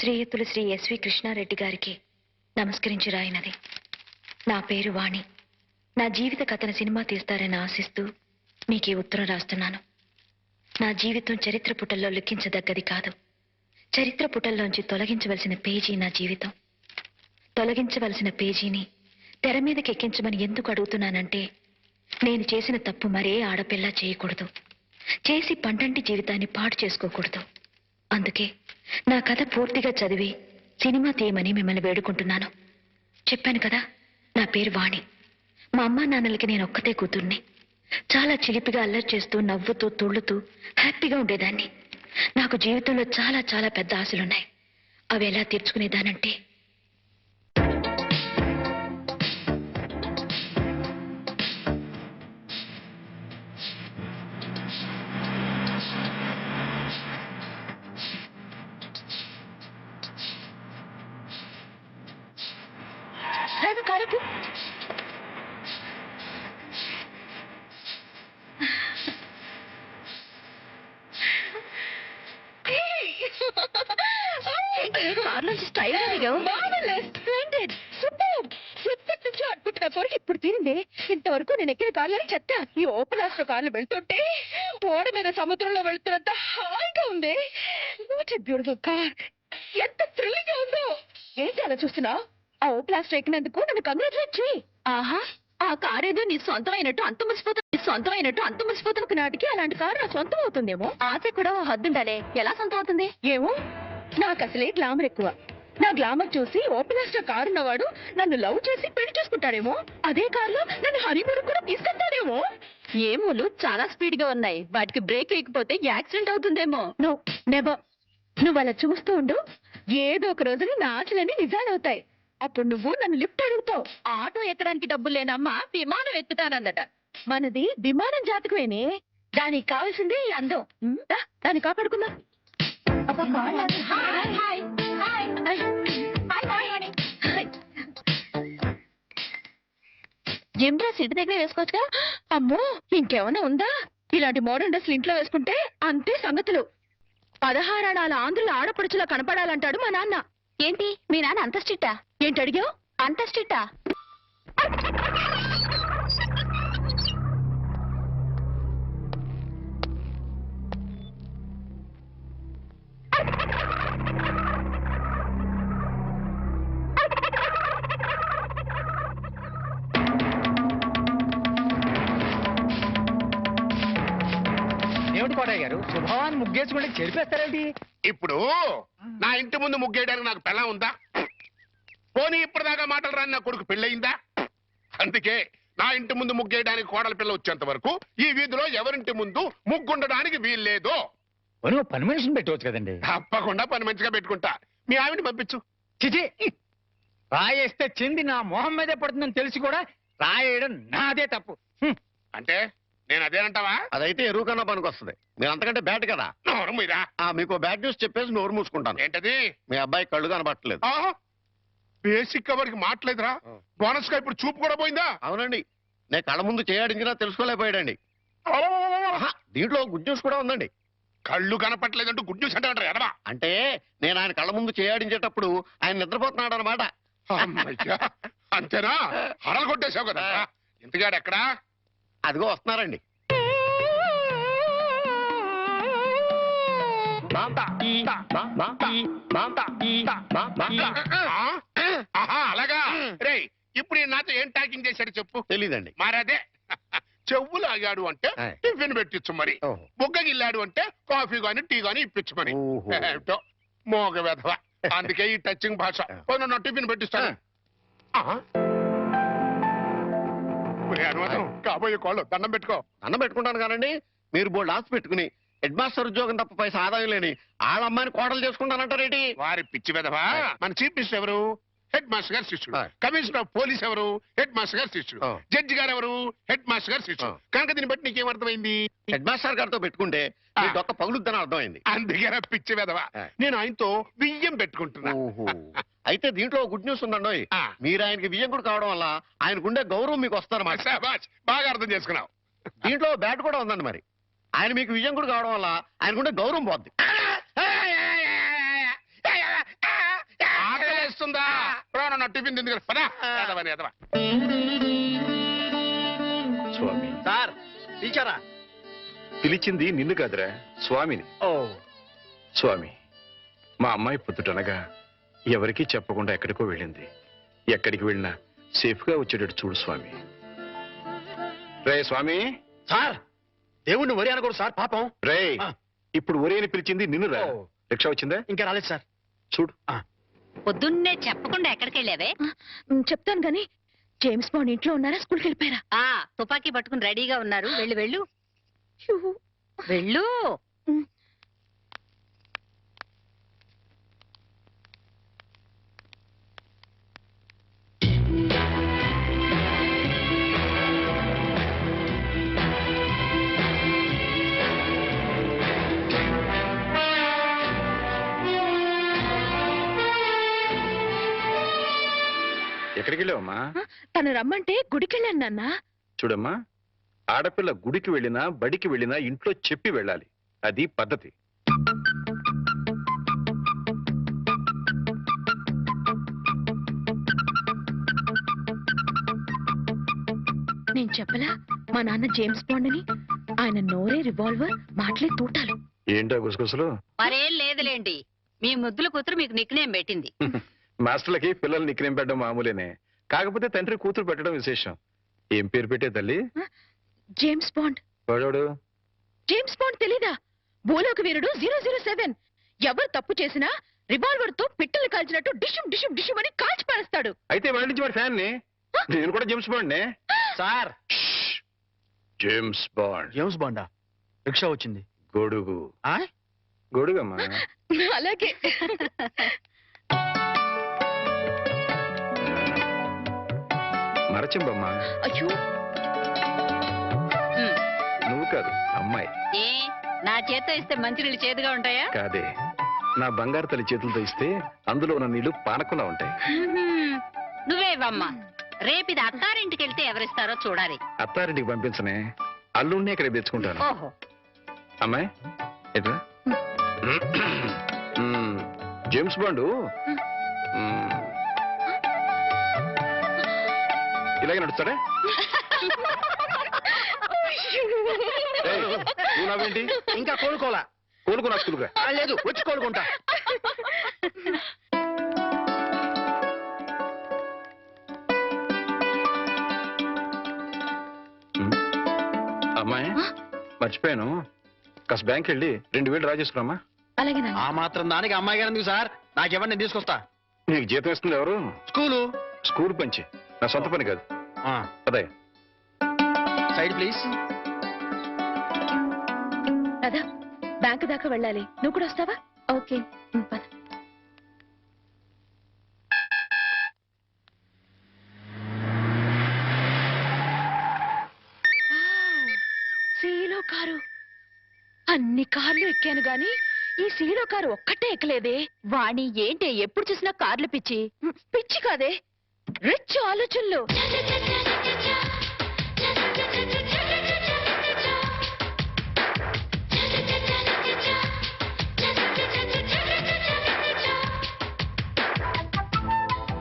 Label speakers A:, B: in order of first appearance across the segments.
A: శ్రీయుతులు Shri SV Krishna Reddy గారికి నమస్కరించి రాయినది. నా పేరు వాణి. నా జీవిత కథను సినిమా తీస్తారని ఆశిస్తూ మీకు ఈ ఉత్తరం రాస్తున్నాను. నా జీవితం చరిత్ర పుటల్లో లిఖించదగ్గది కాదు. చరిత్ర పుటల్లోంచి తొలగించవలసిన పేజీ నా జీవితం. తొలగించవలసిన పేజీని తెర మీదకి ఎక్కించమని ఎందుకు అడుగుతున్నానంటే నేను చేసిన తప్పు మరే ఆడపిల్ల చేయకూడదు. చేసి పండంటి జీవితాన్ని పాడు చేసుకోకూడదు. అందుకే నా కథ పూర్తిగా చదివి సినిమా తీయమని మిమ్మల్ని వేడుకుంటున్నాను. చెప్పాను కదా నా పేరు వాణి. మా అమ్మా నాన్నలకి నేను ఒక్కతే కూతుర్ని. చాలా చిలిపిగా అల్లరి చేస్తూ నవ్వుతూ తుళ్ళుతూ హ్యాపీగా ఉండేదాన్ని. నాకు జీవితంలో చాలా చాలా పెద్ద ఆశలున్నాయి. అవి ఎలా తీర్చుకునేదానంటే
B: ఇప్పుడు తీరింది ఇంతవరకు నేను ఎక్కిన కార్లు చెత్త. ఈ ఓపెన్ ఆస్ట్రో కార్లు వెళ్తుంటే ఓడ మీద సముద్రంలో వెళ్తున్నంత హాయిగా ఉంది. బ్యూటిఫుల్ కార్ ఎంత థ్రిల్లింగ్ ఉందో. ఏంటి అలా చూస్తున్నావు? ఆ ఆస్ట్రో ఎక్కినందుకు నన్ను కంగ్రాచులేట్ చేయి ఆహా. ఆ కార్ ఏదో నీ సొంతమైనట్టు అంత నీ సొంతమైనట్టు అంత నాటికి అలాంటి కారు నా సొంతం అవుతుందేమో. ఆశ కూడా ఓ హద్దుండాలే. ఎలా సొంతం అవుతుంది? ఏమో? నాకు అసలే గ్లామర్ ఎక్కువ. నా గ్లామర్ చూసి ఓపెన్ ఆస్ట్రో కారు ఉన్నవాడు నన్ను లవ్ చేసి పెళ్ళి చేసుకుంటాడేమో? అదే కారులో నన్ను హనీమూన్ కూడా తీసుకెళ్తాడేమో? ఏమోలు చాలా స్పీడ్గా ఉన్నాయి. వాటికి బ్రేక్ వేయకపోతే యాక్సిడెంట్ అవుతుందేమో. నో నెవర్ నువ్వు అలా చూస్తూ ఉండు. ఏదో ఒక రోజున నా ఆశలన్నీ నిజాలవుతాయి. అప్పుడు నువ్వు నన్ను లిఫ్ట్ అడుగుతావు. ఆటో ఎక్కడానికి డబ్బులు లేనమ్మా విమానం ఎక్కుతానందట మనది విమానం జాతకమేనే. దానికి కావాల్సిందే ఈ అందం? దా, దాన్ని కాపాడుకుందాం. జిమ్ డ్రెస్ ఇంటి దగ్గర వేసుకోవచ్చుగా? అమ్మో ఇంకేమైనా ఉందా? ఇలాంటి మోడర్న్ డ్రెస్లు ఇంట్లో వేసుకుంటే అంతే సంగతులు. పదహారణాల ఆంధ్రుల ఆడపడుచులా కనపడాలంటాడు మా నాన్న. ఏంటి? మీ నాన్న అంత స్ట్రిక్టా? ఏంటి అడిగావు అంత స్ట్రిక్టా?
C: ఏమిటి కోటయ్య గారు? శుభవాన్ని ముగ్గేసుకుంటే చెరిపేస్తారేంటి
D: ఇప్పుడు నా ఇంటి ముందు ముగ్గేయడానికి నాకు పెళ్ళం ఉందా? పోనీ ఇప్పటిదాకా మాటలు రాని నా కొడుకు పెళ్ళయిందా? అందుకే నా ఇంటి ముందు ముగ్గేయడానికి కోడల పిల్ల వచ్చేంత వరకు ఈ వీధిలో ఎవరింటి ముందు ముగ్గుండడానికి వీల్లేదు.
C: పోనీ ఓ పని మనిషిని పెట్టవచ్చు కదండి.
D: తప్పకుండా పని మంచిగా పెట్టుకుంటా. మీ ఆవిడ పంపించు.
C: చిచి రాయేస్తే చెంది నా మొహం మీదే పడుతుందని తెలిసి కూడా రాయేయడం నాదే తప్పు.
D: అంటే నేను అదేనంటావా?
E: అదైతే ఎరువు కన్నా పనికి వస్తుంది మీరు అంతకంటే బ్యాట్ కదా.
D: నోరు మీరా
E: ఆ మీకు బ్యాడ్ న్యూస్ చెప్పేసి నోరు మూసుకుంటాను.
D: ఏంటది?
E: మీ అబ్బాయి కళ్ళు కనబట్టలేదు.
D: బేసిక్ కవర్కి మాట్లేదురా
E: ఆ.
D: బోనస్గా ఇప్పుడు చూపు కూడా పోయిందా?
E: అవునండి. నేను కళ్ళ ముందు చేయాడించినా తెలుసుకోలేకపోయాడండి. దీంట్లో గుడ్ న్యూస్ కూడా ఉందండి.
D: కళ్ళు కనపట్లేదంటూ గుడ్ న్యూస్ అంటే అంటారు ఎడవా
E: అంటే నేను ఆయన కళ్ళ ముందు చేయాడించేటప్పుడు ఆయన నిద్రపోతున్నాడు అనమాట
D: అంతేనా? హరలు కొట్టేశావు కదా ఇంతగాడు ఎక్కడా
E: అదిగో వస్తున్నారండి.
D: అలాగా? రేయ్ ఇప్పుడు ఈ నాతో ఏం టాకింగ్ చేశాడు చెప్పు?
E: తెలీదండి.
D: మరదే. చెవులు ఆగాడు అంటే. టిఫిన్ పెట్టించు మరి. బుగ్గగిల్లాడు అంటే కాఫీ గాని టీ గాని ఇప్పించు మరి.
E: ఓహో.
D: ఏమిటో? మోగ వెధవ. అందుకే ఈ టచింగ్ భాష. నా టిఫిన్ పెట్టిస్తాను. కాబోయే కోళ్ళు దండం పెట్టుకో.
E: అన్నం పెట్టుకుంటాను కానండి. మీరు బోల్డ్ ఆస్తి పెట్టుకుని హెడ్ మాస్టర్ ఉద్యోగం తప్ప పైసా ఆదాయం లేని వాళ్ళ అమ్మాయిని కోడలు చేసుకుంటానంటారేంటి
D: వారి పిచ్చి వెధవ? మన చీఫ్ మినిస్టర్ ఎవరు? హెడ్ మాస్టర్ గారు శిష్యుడు. కమిషనర్ ఆఫ్ పోలీస్ ఎవరు? హెడ్ మాస్టర్ గారు శిష్యుడు.
E: ఆ.
D: జడ్జి గారు ఎవరు? హెడ్ మాస్టర్ గారు శిష్యుడు.
E: ఆ.
D: కనుక దీన్ని బట్టి నీకేమర్థమైంది
E: హెడ్ మాస్టర్ గారితో పెట్టుకుంటే మీ
D: ఆ.
E: డొక్క పగులుద్దని అర్థమైంది.
D: అందుకే పిచ్చి
E: ఆ.
D: నేను ఆయనతో బియ్యం పెట్టుకుంటున్నా.
E: ఓహో. అయితే దీంట్లో గుడ్ న్యూస్ ఉందండి
D: ఆ.
E: మీరు ఆయనకి బియ్యం కూడా కావడం వల్ల ఆయనకుండే గౌరవం మీకు వస్తారన్నమాట
D: శాబాష్, బాగా అర్థం చేసుకున్నావు.
E: దీంట్లో బ్యాట్ కూడా ఉందండి మరి. ఆయన మీకు విజయం కూడా కావడం వల్ల ఆయనకుండే గౌరవం పోద్ది.
D: నా టిఫిన్ తింది కదా పదా ఎదవని ఎదవ
F: స్వామి.
C: సార్ పిలిచారా?
F: పిలిచింది నిన్ను కాదురా స్వామిని.
C: ఓ.
F: స్వామి మా అమ్మాయి పొద్దుటనగా ఎవరికీ చెప్పకుండా ఎక్కడికో వెళ్ళింది. ఎక్కడికి వెళ్ళినా సేఫ్గా వచ్చేటట్టు చూడు స్వామి. రే స్వామి.
C: సార్ దేవుణ్ణి వరి అనకూడదు సార్ పాపం.
F: రే
C: ఆ.
F: ఇప్పుడు ఒరే అని పిలిచింది నిన్ను రా.
C: ఓ.
F: రిక్షా వచ్చిందా?
C: ఇంకా రాలేదు సార్.
F: చూడు.
G: పొద్దున్నే చెప్పకుండా ఎక్కడికి వెళ్ళావే
B: ఉమ్, చెప్తాను గాని జేమ్స్ బాండ్ ఇంట్లో ఉన్నారా? స్కూల్కి వెళ్ళిపోయారా?
G: ఆ తుపాకీ పట్టుకుని రెడీగా ఉన్నారు. వెళ్ళు వెళ్ళు. వెళ్ళు.
F: ఎక్కడికి వెళ్ళావమ్మా
B: తను రమ్మంటే గుడికి వెళ్ళాను నాన్న.
F: చూడమ్మా ఆడపిల్ల గుడికి వెళ్ళినా బడికి వెళ్ళినా ఇంట్లో చెప్పి వెళ్ళాలి. అది పద్ధతి.
B: నేను చెప్పలా మా నాన్న జేమ్స్ బాండ్ అని ఆయన నోరే రివాల్వర్ మాటలే తూటాలు.
F: ఏంటో గుసగుసలు?
G: మరేం లేదులేండి. మీ ముద్దుల కూతురు మీకు నిక్నేం పెట్టింది.
F: మాస్టర్లకి పిల్లల్ని నిక్రేం పెట్టడం మామూలేనే. కాకపోతే తండ్రి కూతురు పెట్టడం విశేషం. ఏం పేరు పెట్టే తల్లి?
B: James Bond.
F: వాడోడు
B: జేమ్స్ బాండ్ తెలీదా? భూలోక వీరుడు జీరో జీరో సెవెన్. ఎవరు తప్పు చేసినా రివాల్వర్తో పిట్టలు కాల్చినట్టు డిషుం డిషుం డిషుం అని కాల్చి పారేస్తాడు.
F: అయితే వాడి నుంచి వాడి ఫ్యాన్ని నేను కూడా జేమ్స్ బాండ్ నే
C: సార్!
F: James Bond.
C: జేమ్స్ బాండా? రిక్షా వచ్చింది.
F: గొడుగు.
C: ఆ?
F: గొడుగమ్మా.
B: అలాగే.
F: మరచింబమ్మా.
B: అయ్యో.
F: నువ్వు కాదు అమ్మాయి.
G: ఏ నా చేత్తో ఇస్తే మంచినీళ్ళు చేదుగా ఉంటాయా?
F: కాదే. నా బంగారు తల్లి చేతులతో ఇస్తే అందులో ఉన్న నీళ్ళు పానకుండా ఉంటాయి.
G: నువ్వే ఇవ్వమ్మా రేపు ఇది అత్తారింటికి వెళ్తే ఎవరిస్తారో చూడాలి.
F: అత్తారింటికి పంపించనే. అల్లుడిని ఇక్కడ తెచ్చుకుంటాను.
G: ఓహో.
F: అమ్మాయి ఎట్లా. James Bond. ఇలాగే నడుస్తాడా? ఏయ్, నువ్వు నవ్వేంటి?
C: ఇంకా కోలుకోలా
F: కోలుకున్నా స్కూల్గా
C: లేదు వచ్చి కోలుకుంటా.
F: అమ్మాయి మర్చిపోయాను. కాస్త బ్యాంక్ వెళ్ళి రెండు వేలు డ్రా చేసుకురామా
B: అలాగే నాన్న.
C: ఆ మాత్రం దానికి అమ్మాయి గారు ఎందుకు సార్? నాకెవరిని నేను తీసుకొస్తా.
F: నీకు జీతం ఇస్తుంది ఎవరు?
C: స్కూలు.
F: స్కూల్ పంచి. నా సొంత పని కాదు. అదే
C: సైడ్ ప్లీజ్.
B: రాధా బ్యాంక్ దాకా వెళ్ళాలి. నువ్వు కూడా వస్తావా? ఓకే. పద. సీలో కారు. అన్ని కార్లు ఎక్కాను గాని ఈ సీలో కారు ఒక్కటే ఎక్కలేదే. వాణి ఏంటి ఎప్పుడు చూసినా కార్లు పిచ్చి. పిచ్చి కాదే. రిచ్ ఆలోచనలు.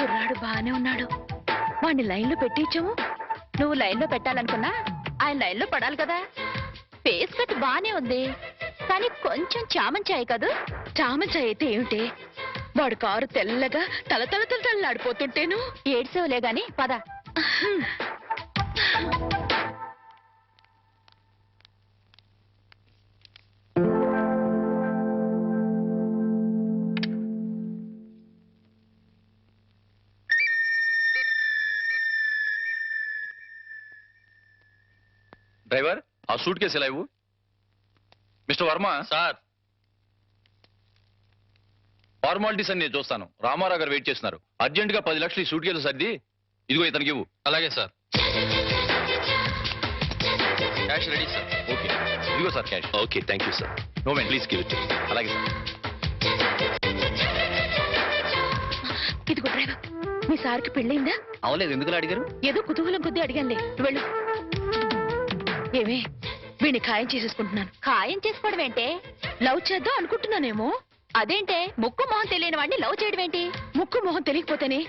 B: కుర్రాడు బానే ఉన్నాడు. వాడిని లైన్లో పెట్టించాము. నువ్వు లైన్లో పెట్టాలనుకున్నా ఆయన లైన్లో పడాలి కదా. పేస్ కట్ బానే ఉంది. కానీ కొంచెం చామంచాయి కదా. చామంచాయి అయితే ఏమిటి? వాడు కారు తెల్లగా తల తల తల తల్లాడిపోతుంటేను? ఏడ్సేవలే గాని పద.
H: డ్రైవర్ ఆ సూట్ కేసు ఎలా ఇవ్వు? మిస్టర్ వర్మ? సార్. ఫార్మాలిటీస్ అని నేను చూస్తాను. రామారావు గారు వెయిట్ చేస్తున్నారు. అర్జెంట్గా పది లక్షలు ఈ సూట్ కేసు సర్ది. ఇదిగో ఇతనికి ఇవ్వు. అలాగే sir. Cash ready sir okay ఇదిగో sir cash okay thank you sir no men please give it అలాగే సార్.
B: ఇదిగో డ్రైవర్ మీ సార్కి పెళ్ళైందా?
H: అవలేదు. ఎందుకు అడిగారు?
B: ఏదో కుతూహలం కొద్దీ అడిగానులే. నువ్వు వెళ్ళు. ఏమే వీడిని ఖాయం చేసేసుకుంటున్నాను.
G: ఖాయం చేసుకోవడం ఏంటే?
B: లవ్ చేద్దాం అనుకుంటున్నానేమో?
A: అదేంటే ముక్కు మొహం తెలియని వాడిని లవ్ చేయడం ఏంటి?
B: ముక్కు మొహం తెలియకపోతేనే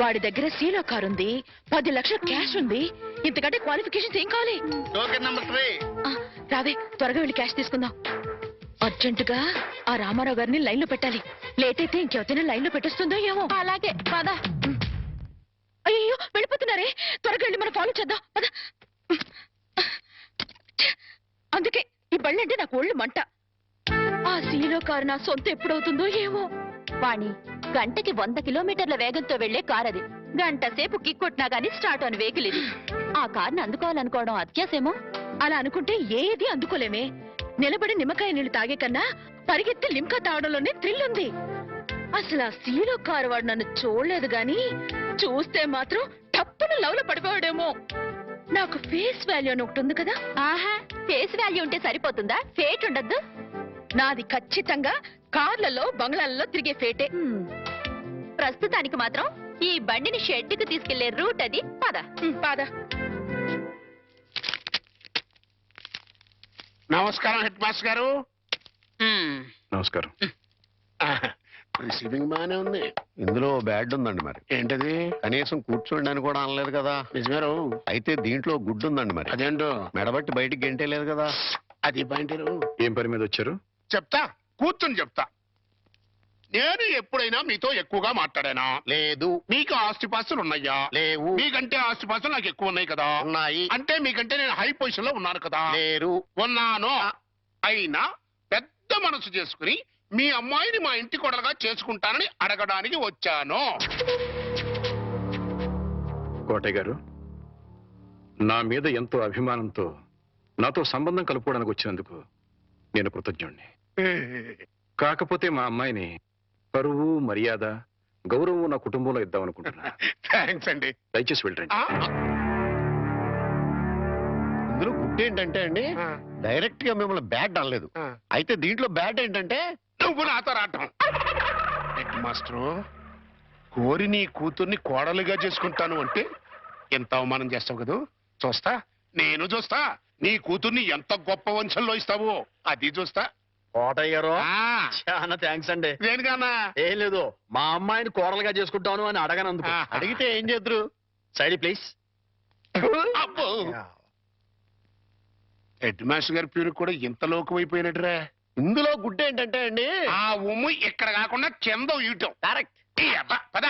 B: వాడి దగ్గర సీలో కార్ ఉంది పది లక్షల క్యాష్ ఉంది ఇంతకంటే క్వాలిఫికేషన్స్ ఏం కావాలి?
E: Token number three.
B: ఆ, రావే త్వరగా వెళ్ళి క్యాష్ తీసుకుందాం. అర్జెంటుగా ఆ రామారావు గారిని లైన్లో పెట్టాలి. లేట్ అయితే ఇంకెవరైనా లైన్లో పెట్టేస్తుందో ఏమో.
A: అలాగే పద.
B: అయ్యో వెళ్ళిపోతున్నారే. త్వరగా వెళ్ళి మనం ఫాలో చేద్దాం. పద. అందుకే ఈ బళ్ళంటే నాకు ఒళ్ళు మంట. సీలో కారు నా సొంత ఎప్పుడవుతుందో ఏమో.
A: వాణి గంటకి వంద కిలోమీటర్ల వేగంతో వెళ్ళే కార్ అది గంట సేపు కిక్కొట్టినా గానీ స్టార్ట్ అని వెహికల్ ఇది. ఆ కార్ని అందుకోవాలనుకోవడం అత్యాసేమో
B: అలా అనుకుంటే ఏది అందుకోలేమే. నిలబడి నిమ్మకాయ నీళ్ళు తాగే కన్నా పరిగెత్తి లిమ్కా తాగడంలోనే థ్రిల్ ఉంది. అసలు ఆ సీలో కారు వాడు నన్ను చూడలేదు గాని చూస్తే మాత్రం తప్పున లవ్లో పడిపోయాడేమో. నాకు ఫేస్ వాల్యూ అని ఒకటి ఉంది కదా.
A: ఆహా ఫేస్ వాల్యూ ఉంటే సరిపోతుందా? ఫేట్ ఉండద్దు.
B: నాది ఖచ్చితంగా కార్లలో బంగ్లాలలో తిరిగే ఫేటే.
A: ప్రస్తుతానికి మాత్రం ఈ బండిని షెడ్డుకు తీసుకెళ్ళే రూట్ అది. పద.
B: పాద.
D: నమస్కారం హెడ్ మాస్టర్ గారు.
F: నమస్కారం.
D: రిసీవింగ్ బానే ఉంది.
E: ఇందులో బ్యాడ్ ఉందండి మరి.
D: ఏంటది?
E: కనీసం కూర్చోండి అని కూడా అనలేదు కదా.
D: నిజమేరు.
E: అయితే దీంట్లో గుడ్డు ఉందండి మరి.
D: అదేంటో?
E: మెడబట్టి బయటికి గెంటే లేదు కదా.
D: అది పాయింటరు.
F: ఏం పని మీద వచ్చారు?
D: చెప్తా కూర్చొని చెప్తా. నేను ఎప్పుడైనా మీతో ఎక్కువగా మాట్లాడానా?
E: లేదు.
D: మీకు ఆస్తిపాస్తులు ఉన్నాయా?
E: లేవు.
D: మీకంటే ఆస్తిపాస్తులు నాకు ఎక్కువ ఉన్నాయి కదా?
E: ఉన్నాయి.
D: అంటే మీకంటే నేను హై పొజిషన్లో ఉన్నాను కదా?
E: లేరు.
D: ఉన్నాను? అయినా పెద్ద మనసు చేసుకుని మీ అమ్మాయిని మా ఇంటి కొడలుగా చేసుకుంటానని అడగడానికి వచ్చాను.
F: కోటయ్య గారు నా మీద ఎంతో అభిమానంతో నాతో సంబంధం కలుపుకోవడానికి వచ్చినందుకు నేను కృతజ్ఞుణ్ణి. కాకపోతే మా అమ్మాయిని పరువు మర్యాద గౌరవం నా కుటుంబంలో ఇద్దామనుకుంటున్నా
D: థ్యాంక్స్ అండి.
F: దయచేసి వెళ్ళండి.
E: ఇందులో గుడ్డు ఏంటంటే అండి డైరెక్ట్గా మిమ్మల్ని బ్యాడ్ అనలేదు. అయితే దీంట్లో బ్యాడ్ ఏంటంటే
D: నువ్వు నాతో రావటం. హెడ్ మాస్టరు కోరి నీ కూతుర్ని కోడలుగా చేసుకుంటాను అంటే ఎంత అవమానం చేస్తావు కదూ? చూస్తా? నేను చూస్తా? నీ కూతుర్ని ఎంత గొప్ప వంశంలో ఇస్తావో? అది చూస్తా?
E: కోటయ్య గారు
D: ఆ,
E: చాలా థ్యాంక్స్ అండి.
D: దేనికన్నా?
E: ఏం లేదు మా అమ్మాయిని కోడలుగా చేసుకుంటాను అని అడగనందుకు. అడిగితే ఏం చేద్దరు? సైడ్ ప్లీజ్
D: హెడ్ మాస్టర్ గారి పేరు కూడా ఇంత లోకమైపోయినట్టురా
E: ఇందులో గుడ్డు ఏంటంటే అండి?
D: ఆ ఉమ్ము ఇక్కడ కాకుండా కింద ఇయటం
E: కరెక్ట్
D: ఈ అబ్బా, పద.